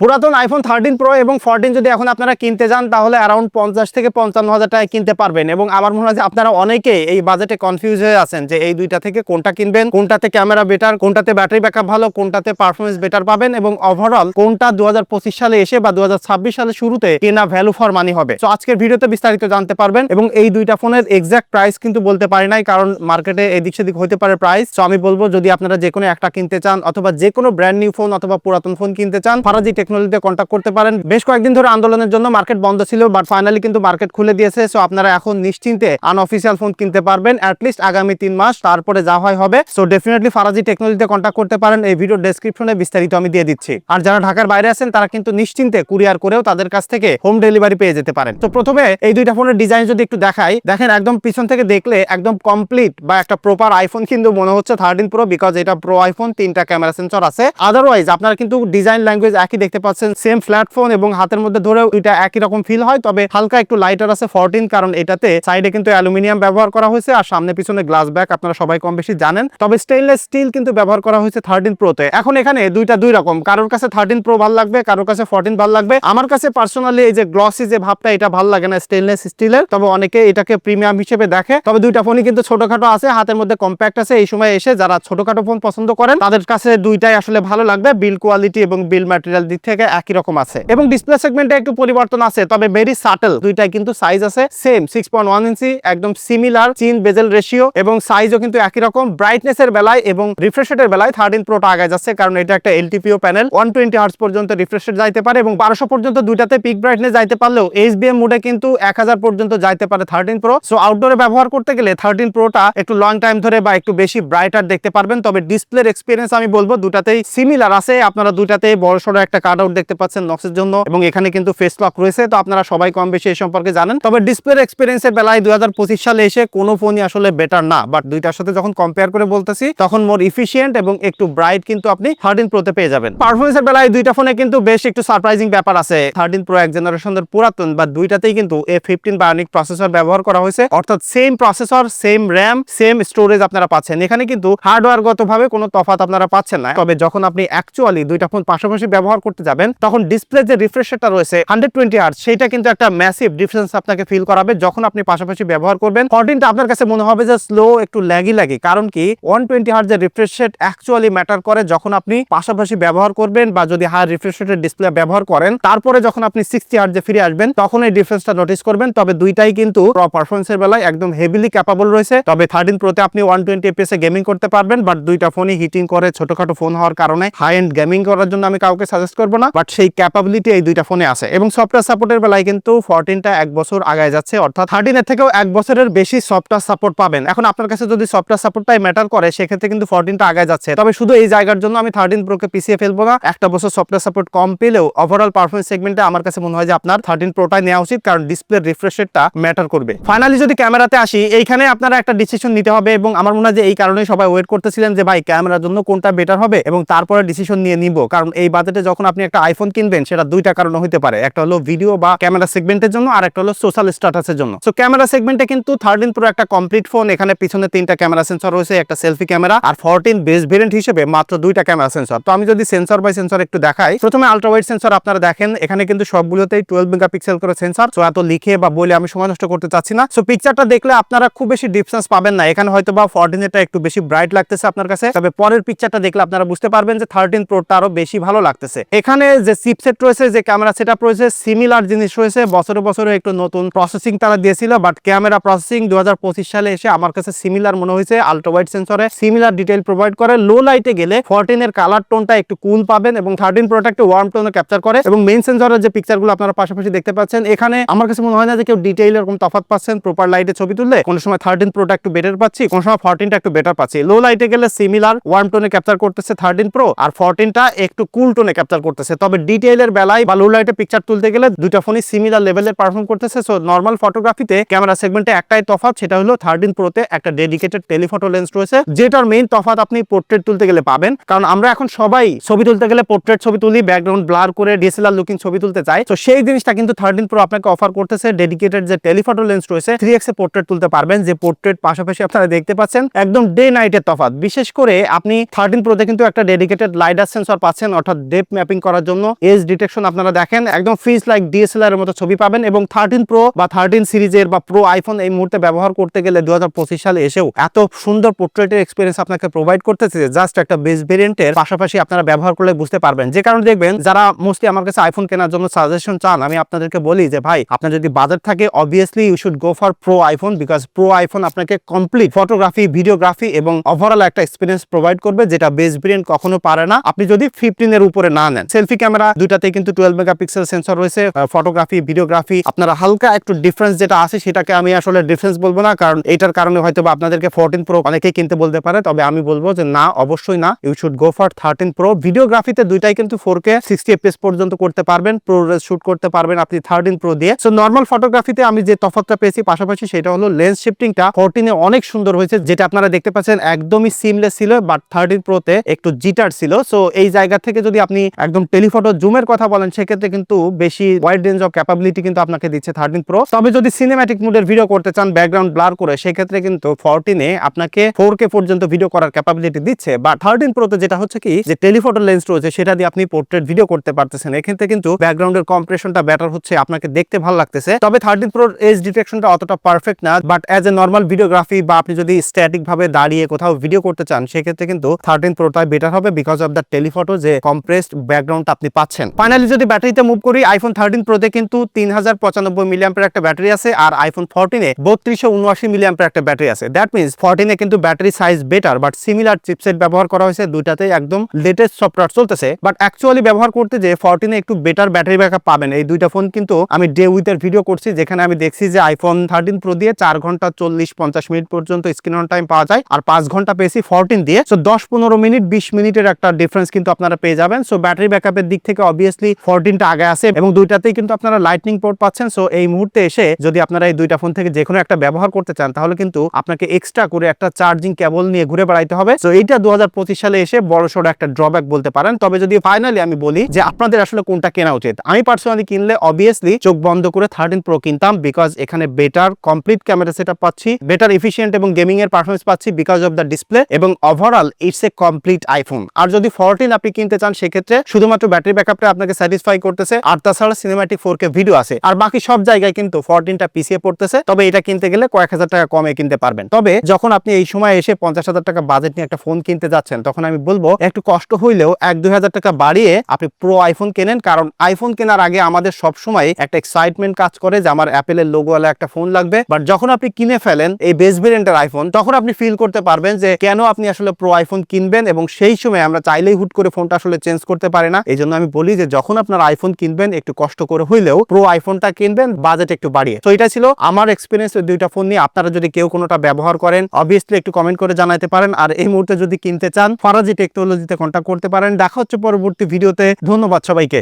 পুরাতন iPhone thirteen pro এবং fourteen যদি এখন আপনারা কিনতে যান, তাহলে অ্যারাউন্ড পঞ্চাশ থেকে পঞ্চান্ন হাজার টাকায় কিনতে পারবেন। এবং আমার মনে হয় যে আপনারা অনেকে এই বাজেটে কনফিউজ হয়ে আছেন যে এই দুইটা থেকে কোনটা কিনবেন, কোনটাতে ক্যামেরা বেটার কোনটাতে ব্যাটারি ব্যাকআপ ভালো, কোনটাতে পারফরমেন্স বেটার পাবেন এবং ওভারঅল কোনটা দুহাজার পঁচিশ সালে এসে বা দুহাজার ছাব্বিশ সালে শুরুতে কেনা ভ্যালু ফর মানি হবে। তো আজকের ভিডিওতে বিস্তারিত জানতে পারবেন এবং এই দুইটা ফোনের এক্সাক্ট প্রাইস কিন্তু বলতে পারি নাই, কারণ মার্কেটে এদিক সেদিক হতে পারে প্রাইস তো আমি বলব, যদি আপনারা যে কোনো একটা কিনতে চান অথবা যে কোনো ব্র্যান্ড নিউ ফোন অথবা পুরাতন ফোন কিনতে চান ফারাজি টেকনোলজিতে কন্ট্যাক্ট করতে পারেন। বেশ কয়েকদিন ধরে আন্দোলনের জন্য মার্কেট বন্ধ ছিল বাট ফাইনালি কিন্তু মার্কেট খুলে দিয়েছে। সো আপনারা এখন নিশ্চিন্তে আনঅফিসিয়াল ফোন কিনতে পারবেন অ্যাটলিস্ট আগামী তিন মাস। তারপরে যা হয় হবে। সো ডেফিনেটলি ফারাজি টেকনোলজিতে কন্ট্যাক্ট করতে পারেন। এই ভিডিও ডেসক্রিপশনে বিস্তারিত আমি দিয়ে দিচ্ছি। আর যারা ঢাকার বাইরে আছেন, তারা কিন্তু নিশ্চিন্তে কুরিয়ার করেও তাদের কাছ থেকে হোম ডেলিভারি পেয়ে যেতে পারেন। তো প্রথমে এই দুইটা ফোনের ডিজাইন যদি একটু দেখাই, দেখেন একদম পিছন থেকে দেখলে একদম কমপ্লিট বা একটা প্রপার আইফোন কিন্তু মনে হচ্ছে থার্টিন প্রো বিকজ এটা প্রো আইফোন তিনটা ক্যামেরা সেন্সর আছে। আদারওয়াইজ আপনারা কিন্তু ডিজাইন ল্যাঙ্গুয়েজ একই দেখতে পাচ্ছেন সেম ফ্ল্যাট ফোন এবং হাতের মধ্যে ধরেও এটা একই রকম ফিল হয়, তবে হালকা একটু লাইটার আছে ফোরটিন কারণ এটাতে সাইডে কিন্তু অ্যালুমিনিয়াম ব্যবহার করা হয়েছে আর সামনে পিছনে গ্লাস ব্যাক আপনারা সবাই কম বেশি জানেন। তবে স্টেনলেস স্টিল কিন্তু ব্যবহার করা হয়েছে থার্টিন প্রোতে এখন এখানে দুইটা দুই রকম, কারোর কাছে থার্টিন প্রো ভালো লাগবে, কারোর কাছে ফোরটিন ভালো লাগবে। আমার কাছে পার্সোনালি এই যে গ্লসি যে ভাবটা, এটা ভালো লাগে না স্টেনলেস স্টিলের তবে অনেকে এটাকে প্রিমিয়াম হিসেবে দেখে। তবে দুইটা ফোনই কিন্তু ছোটখাটো আছে, হাতের মধ্যে কম্প্যাক্ট আছে। এই সময় এসে যারা ছোটখাটো ফোন পছন্দ করেন, তাদের কাছে দুইটাই আসলে ভালো লাগবে বিল কোয়ালিটি এবং বিল ম্যাটেরিয়াল দিক থেকে একই রকম আছে। এবং ডিসপ্লে সেগমেন্টে একটু পরিবর্তন আছে, তবে ভেরি সাটেল দুইটাই কিন্তু সাইজ আছে। সেম সিক্স ইঞ্চি একদম সিমিলার চিন বেজেল রেশিও এবং সাইজও কিন্তু একই রকম। ব্রাইটনেস এর বেলায় এবং রিফ্রেশ রেটের বেলায় থার্টিন প্রোটা আগে যাচ্ছে, কারণ এটা একটা LTPO panel one twenty hertz পর্যন্ত রিফ্রেশ যাইতে পারে এবং বারোশো পর্যন্ত দুইটাতে পিক ব্রাইটনেস যাইতে পারলেও এইচবিএম মোডে কিন্তু এক হাজার পর্যন্ত যাইতে পারে থার্টিন প্রো সো আউটডোরে ব্যবহার করতে গেলে থার্টিন প্রোটা একটু লং টাইম ধরে বা একটু বেশি ব্রাইটার দেখতে পারবেন। তবে ডিসপ্লের এক্সপিরিয়েন্স আমি বলব, দুটাতেই সিমিলার আছে। আপনারা দুটাতেই বড় সড়ো একটা কার্ড আউট দেখতে পাচ্ছেন নক্সের জন্য এবং এখানে কিন্তু ফেস লক রয়েছে। তো আপনারা সবাই কম বেশি এই সম্পর্কে জানেন। তবে ডিসপ্লের এক্সপিরিয়েন্সের বেলায় দুই সালে এসে কোনো ফোনই আসলে বেটার না। বাট দুইটার সাথে যখন কম্পেয়ার করে বলতেছি, তখন মোর ইফিসিয়েন্ট এবং একটু ব্রাইট কিন্তু আপনি থার্টিন প্রোতে পেয়ে যাবেন। পারফরমেন্সের বেলায় দুইটা ফোনে কিন্তু বেশ একটু সারপ্রাইজিং ব্যাপার আছে। থার্টিন প্রো এক জেনারেশনের পুরাতন বা দুইটাতেই কিন্তু এ ফিফটিন বায়োনিক প্রসেসর ব্যবহার করা হয়েছে। অর্থাৎ same processor same RAM same storage আপনারা পাচ্ছেন। এখানে কিন্তু হার্ডওয়্যার গতভাবে কোনো তফাৎ আপনারা পাচ্ছেন না। তবে যখন আপনি অ্যাকচুয়ালি দুইটা ফোন পাশাপাশি ব্যবহার করতে যাবেন, তখন ডিসপ্লে যে রিফ্রেশটা রয়েছে হান্ড্রেড টোয়েন্টি আর্স সেটা কিন্তু একটা ম্যাসিভ ডিফারেন্স আপনাকে ফিল করাবে যখন আপনি পাশাপাশি ব্যবহার করবেন। ফোরটিনটা আপনার কাছে মনে হবে যে স্লো একটু ল্যাগি লাগে কারণ কি? ওয়ান টোয়েন্টি হার্স যে রিফ্রেশ রেট অ্যাকচুয়ালি ম্যাটার করে যখন আপনি পাশাপাশি ব্যবহার করবেন বা যদি হাই রিফ্রেশ রেটের ডিসপ্লে ব্যবহার করেন, তারপরে যখন আপনি সিক্সটি হার্জে ফিরে আসবেন, তখন এই ডিফারেন্সটা নোটিস করবেন। তবে দুইটাই কিন্তু র পারফরমেন্সের বেলায় একদম হেভিলি ক্যাপাবল রয়েছে। তবে থার্টিন প্রোতে আপনি ওয়ান টোয়েন্টি এপিএস গেমিং করতে পারবেন বাট দুইটা ফোনই হিটিং করে ছোটখাটো ফোন হওয়ার কারণে হাই এন্ড গেমিং করার জন্য আমি কাউকে সাজেস্ট করব না বাট সেই ক্যাপাবিলিটি এই দুইটা ফোনে আছে। এবং সফটওয়্যার সাপোর্টের বেলায় কিন্তু ফোরটিনটা এক বছর আগায় যাচ্ছে, অর্থাৎ থার্টিনের থেকেও এক বছরের বেশি সফটওয়্যার সাপোর্ট পাবেন। এখন আপনার কাছে যদি সফটওয়্যার সাপোর্টটাই ম্যাটার করে, সেক্ষেত্রে কিন্তু ফোরটিনটা আগায় যাচ্ছে। তবে শুধু এই জায়গার জন্য আমি থার্টিন প্রোকে পিছিয়ে ফেলব না, একটা বছর সফটওয়্যার সাপোর্ট কম পেলেও ওভারঅল পারফরমেন্স সেগমেন্টে আমার কাছে মনে হয় যে আপনার থার্টিন প্রোটাই নেওয়া উচিত, কারণ ডিসপ্লে রিফ্রেশ রেটটা ম্যাটার করবে। ফাইনালি যদি ক্যামেরাতে আসি, এইখানে আপনারা একটা ডিসিশন নিতে হবে, এবং আমার মনে হয় যে এই কারণে সবাই ওয়েট করতেছিলেন যে ভাই ক্যামেরার জন্য কোনটা বেটার হবে, এবং তারপরে ডিসিশন নিয়ে নিব। কারণ এই বাজেটে যখন আপনি একটা আইফোন কিনবেন, সেটা দুইটা কারণে হতে পারে। একটা হলো ভিডিও বা ক্যামেরা সেগমেন্টের জন্য, আর একটা হলো সোশ্যাল স্ট্যাটাসের জন্য। সো ক্যামেরা সেগমেন্টে কিন্তু থার্টিন প্রো একটা কমপ্লিট ফোন এখানে পিছনে তিনটা ক্যামেরা সেন্সর রয়েছে, একটা সেলফি ক্যামেরা আর ফোরটিন বেস ভেরিয়েন্ট হিসেবে মাত্র দুইটা ক্যামেরা সেন্সর তো আমি যদি সেন্সর বাই সেন্সর একটু দেখাই, প্রথমে আলট্রা ওয়াইড সেন্সর আপনারা দেখেন, এখানে কিন্তু সবগুলোতেই টুয়েলভ মেগাপিক্সেল করে সেন্সর সো এত লিখে বা বলে আমি সময় নষ্ট করতে চাচ্ছি না। সো পিকচারটা দেখলে আপনারা খুব বেশি ডিফারেন্স পাবেন না। এখানে হয়তো বা ফোরটিন এটা একটু বেশি ব্রাইট লাগতেছে আপনার কাছে, তবে পরের পিকচারটা দেখলে আপনারা বুঝতে পারবেন যে থার্টিন প্রোটা আরও বেশি ভালো লাগতেছে। এখানে যে চিপসেট রয়েছে, যে ক্যামেরা সেটআপ রয়েছে সিমিলার জিনিস রয়েছে। বছরে বছরে একটু নতুন প্রসেসিং তারা দিয়েছিল বাট ক্যামেরা প্রসেসিং দু হাজার পঁচিশ সালে এসে আমার কাছে সিমিলার মনে হয়েছে আলট্রা ওয়াইড সেন্সরে সিমিলার ডিটেল প্রোভাইড করে। লো লাইটে গেলে ফোরটিন এর কালার টোনটা একটু কুল পাবেন এবং থার্টিন প্রোটা একটু ওয়ার্ম টোনে ক্যাপচার করে। এবং মেইন সেন্সরের যে পিকচারগুলো আপনারা পাশাপাশি দেখতে পাচ্ছেন, এখানে আমার কাছে মনে হয় না যে কেউ ডিটেইল এরকম তফাৎ পাচ্ছেন প্রপার লাইটে ছবি তুললে। কোনো সময় থার্টিন প্রোটা একটু বেটার পাচ্ছি, কোনো সময় ফোরটিনটা একটু বেটার পাচ্ছি। লো লাইটে গেলে সিমিলার ওয়ার্ম টোনে ক্যাপচার করতেছে থার্টিন প্রো আর ফোরটিনটা একটু কুল টোনে ক্যাপচার করতেছে। তবে ডিটেইলের বেলায় বা লো লাইটে পিকচার তুলতে গেলে দুইটা ফোনই সিমিলার লেভেলের পারফর্ম করতেছে। সো নর্মাল ফটোগ্রাফিতে ক্যামেরা সেগমেন্টে একটাই তফাৎ, সেটা হলো থার্টিন প্রোতে একটা ডেডিকেটেড টেলিফটো লেন্স রয়েছে, যেটার মেইন তফাৎ আপনি পোর্ট্রেট তুলতে গেলে পাবেন। কারণ আমরা এখন সবাই ছবি তুলতে গেলে পোর্ট্রেট ছবি তুলি ব্যাকগ্রাউন্ড ব্লার করে ডিএসএলআর লুকিং ছবি তুলতে চাই। তো সেই জিনিসটা কিন্তু থার্টিন প্রো আপনাকে অফার করতেছে ডেডিকেটেড যে টেলিফটো লেন্স রয়েছে থ্রি এক্সে পোর্ট্রেট তুলতে পারবেন, যে পোর্ট্রেট পাশাপাশি আপনারা দেখতে পাচ্ছেন একদম ডে নাইটের তফাৎ। বিশেষ করে আপনি থার্টিন প্রোতে কিন্তু একটা ডেডিকেটেড লাইডার সেন্সর পাচ্ছেন, অর্থাৎ ডেপ ম্যাপিং করার জন্য এজ ডিটেকশন আপনারা দেখেন, একদম ফিজ লাইক ডিএসএলআর এর মতো ছবি পাবেন এবং থার্টিন প্রো বা থার্টিন সিরিজের বা প্রো আইফোন এই মুহূর্তে ব্যবহার করতে গেলে দু সালে এসেও এত সুন্দর পোর্ট্রেটের এক্সপিরিয়েন্স আপনাকে প্রোভাইড করতেছে জাস্ট একটা বেস ভেরিয়েন্টের পাশাপাশি আপনারা ব্যবহার করলে বুঝতে পারবেন। যে কারণে দেখবেন, যারা মোস্টলি আমার কাছে আইফোন কেনার জন্য সাজেশন চান, আমি আপনাদেরকে বলি যে, ভাই, আপনার যদি বাজার থাকে obviously you should go for pro iPhone because pro iPhone আপনাকে কমপ্লিট ফটোগ্রাফি ভিডিওগ্রাফি এবং ওভারঅল একটা এক্সপিরিয়েন্স প্রোভাইড করবে, যেটা বেস ভেরিয়েন্ট কখনো পারে না। আপনি যদি ফিফটিন এর উপরে না নেন সেলফি ক্যামেরা দুটাতে কিন্তু টুয়েলভ মেগাপিক্সেল সেন্সর রয়েছে ফটোগ্রাফি ভিডিওগ্রাফি আপনারা হালকা একটু ডিফারেন্স যেটা আছে সেটাকে আমি আসলে ডিফারেন্স বলব না, কারণ এটার কারণে হয়তো বা আপনাদেরকে ফোরটিন প্রো অনেকেই কিনতে বলতে পারে, তবে আমি বলব যে না, অবশ্যই না। You should go for thirteen pro ভিডিওগ্রাফিতে দুইটাই কিন্তু ফোর কে সিক্সটি এফপিএস পর্যন্ত করতে পারবেন প্রো শুট করতে পারবেন আপনি থার্টিন প্রো দিয়ে। সো নর্মাল ফটোগ্রাফিতে আমি যে তফাৎটা পেয়েছি পাশাপাশি সেটা হলো লেন্স শিফটিংটা ফোরটিনে অনেক সুন্দর হয়েছে, যেটা আপনারা দেখতে পাচ্ছেন একদমই সিমলেস ছিল বাট থার্টিন প্রোতে একটু জিটার ছিল। সো এই জায়গা থেকে যদি আপনি একদম টেলিফটো জুমের কথা বলেন, সেক্ষেত্রে কিন্তু বেশি ওয়াইড রেঞ্জ অফ ক্যাপাবিলিটি কিন্তু আপনাকে দিচ্ছে থার্টিন প্রো তবে যদি সিনেম্যাটিক মুডের ভিডিও করতে চান ব্যাকগ্রাউন্ড ব্লার করে, সেক্ষেত্রে কিন্তু ফোরটিনে আপনাকে ফোর কে পর্যন্ত ভিডিও করার ক্যাপাবিলিটি দিচ্ছে। বা থার্টিন প্রোতে যেটা হচ্ছে কি, যে টেলিফটো লেন্স রয়েছে, সেটা দিয়ে আপনি পোর্ট্রেট ভিডিও করতে পারতেছেন। এক্ষেত্রে কিন্তু ব্যাকগ্রাউন্ডের কম্প্রেশনটা বেটার হচ্ছে, আপনাকে দেখতে ভালো লাগতেছে। তবে থার্টিন প্রোর এজ ডিটেকশনটা অতটা পারফেক্ট না but as a normal videography বা আপনি যদি স্ট্যাটিক ভাবে দাঁড়িয়ে কোথাও ভিডিও করতে চান, সেক্ষেত্রে কিন্তু থার্টিন প্রোটাই বেটার হবে বিকজ অফ দ্য টেলিফটো যে কম্প্রেসড ব্যাকগ্রাউন্ডটা আপনি পাচ্ছেন। ফাইনালি যদি ব্যাটারিতে মুভ করি আইফোন থার্টিন প্রোতে কিন্তু তিন হাজার পঁচানব্বই মিলিয়াম্পের একটা ব্যাটারি আছে, আর আইফোন ফোরটিনে বত্রিশশো উনআশি মিলিয়াম্পের একটা ব্যাটারি আছে। দ্যাট মিনস ফোরটিনে কিন্তু battery size better but similar chipset ব্যবহার করা হয়েছে, দুইটাতে একদম লেটেস্ট সফটওয়্যার চলতেছে। বাট অ্যাকচুয়ালি ব্যবহার করতে যে ফোরটিনে একটু বেটার ব্যাটারি ব্যাকআপ পাবেন, এই দুইটা ফোন কিন্তু আমি ডে উইথের ভিডিও করছি, যেখানে আমি দেখছি যে আইফোন থার্টিন প্রো দিয়ে চার ঘণ্টা চল্লিশ পঞ্চাশ মিনিট পর্যন্ত স্ক্রিন অন টাইম পাওয়া যায়, আর পাঁচ ঘণ্টা পেয়েছি ফোরটিন দিয়ে। সো দশ পনেরো মিনিট, বিশ মিনিটের একটা ডিফারেন্স কিন্তু আপনারা পেয়ে যাবেন। সো ব্যাটারি ব্যাকআপের দিক থেকে অবভিয়াসলি ফোরটিনটা আগে আছে এবং দুইটাতেই কিন্তু আপনারা লাইটনিং পোর্ট পাচ্ছেন। সো এই মুহূর্তে এসে যদি আপনারা এই দুইটা ফোন থেকে যে কোনো একটা ব্যবহার করতে চান, তাহলে কিন্তু আপনাকে এক্সট্রা করে একটা চার্জিং কেবল নিয়ে ঘুরে বেড়াইতে হবে। সো এইটা দু সালে এসে বড় সড়ো একটা ড্রব্যাক বলতে পারেন। তবে যদি ফাইনালি আমি বলি যে আপনাদের আসলে কোনটা কেনা উচিত, আমি পার্সোনালি কিনলে অবভিয়াসলি চোখ বন্ধ করে থার্টিন প্রো কিনতাম বিকজ এখানে বেটার কমপ্লিট ক্যামেরা সেট পাচ্ছি বেটার এফিসিয়েন্ট এবং গেমিং এর পারফরমেন্স পাচ্ছি বিকজ অফ দ্য ডিসপ্লে এবং overall it's a complete iPhone আর যদি ফোরটিন আপনি কিনতে চান, সেক্ষেত্রে শুধুমাত্র ব্যাটারি ব্যাকআপটা আপনাকে স্যাটিসফাই করতেছে, আর তাছাড়া সিনেমাটিক ফোর কে ভিডিও আছে। আর বাকি সব জায়গায় কিন্তু ফোরটিনটা পিছিয়ে পড়তেছে, তবে এটা কিনতে গেলে কয়েক হাজার টাকা কমে কিনতে পারবেন। তবে যখন আপনি এই সময় এসে পঞ্চাশ হাজার টাকা বাজেট নিয়ে একটা ফোন কিনতে যাচ্ছেন, তখন আমি বলব, একটু কষ্ট হইলেও এক দুই হাজার টাকা বাড়িয়ে আপনি প্রো আইফোন কেনেন, কারণ আইফোন কেনার আগে আমাদের সব সময় একটা এক্সাইটমেন্ট কাজ করে যে আমার অ্যাপেলের লোগোওয়ালা একটা ফোন লাগবে। বাট যখন আপনি কিনে ফেলেন এই বেস ভেরিয়েন্টের আইফোন তখন আপনি ফিল করতে পারবেন যে কেন আপনি আসলে প্রো আইফোন কিনবেন, এবং সেই সময় আমরা চাইলেই হুট করে ফোনটা আসলে চেঞ্জ করতে পারি না? এই জন্য আমি বলি যে যখন আপনার আইফোন কিনবেন, একটু কষ্ট করে হইলেও প্রো আইফোনটা কিনবেন বাজেট একটু বাড়িয়ে। তো এটা ছিল আমার এক্সপিরিয়েন্স দুইটা ফোন নিয়ে। আপনারা যদি কেউ কোনোটা ব্যবহার করেন অবভিয়াসলি একটু কমেন্ট করে জানাতে পারেন। আর এই মুহূর্তে যদি কিনতে চান ফরাজি টেকনোলজিতে কন্ট্যাক্ট করতে পারেন। দেখা হচ্ছে পরবর্তী ভিডিওতে ধন্যবাদ সবাইকে।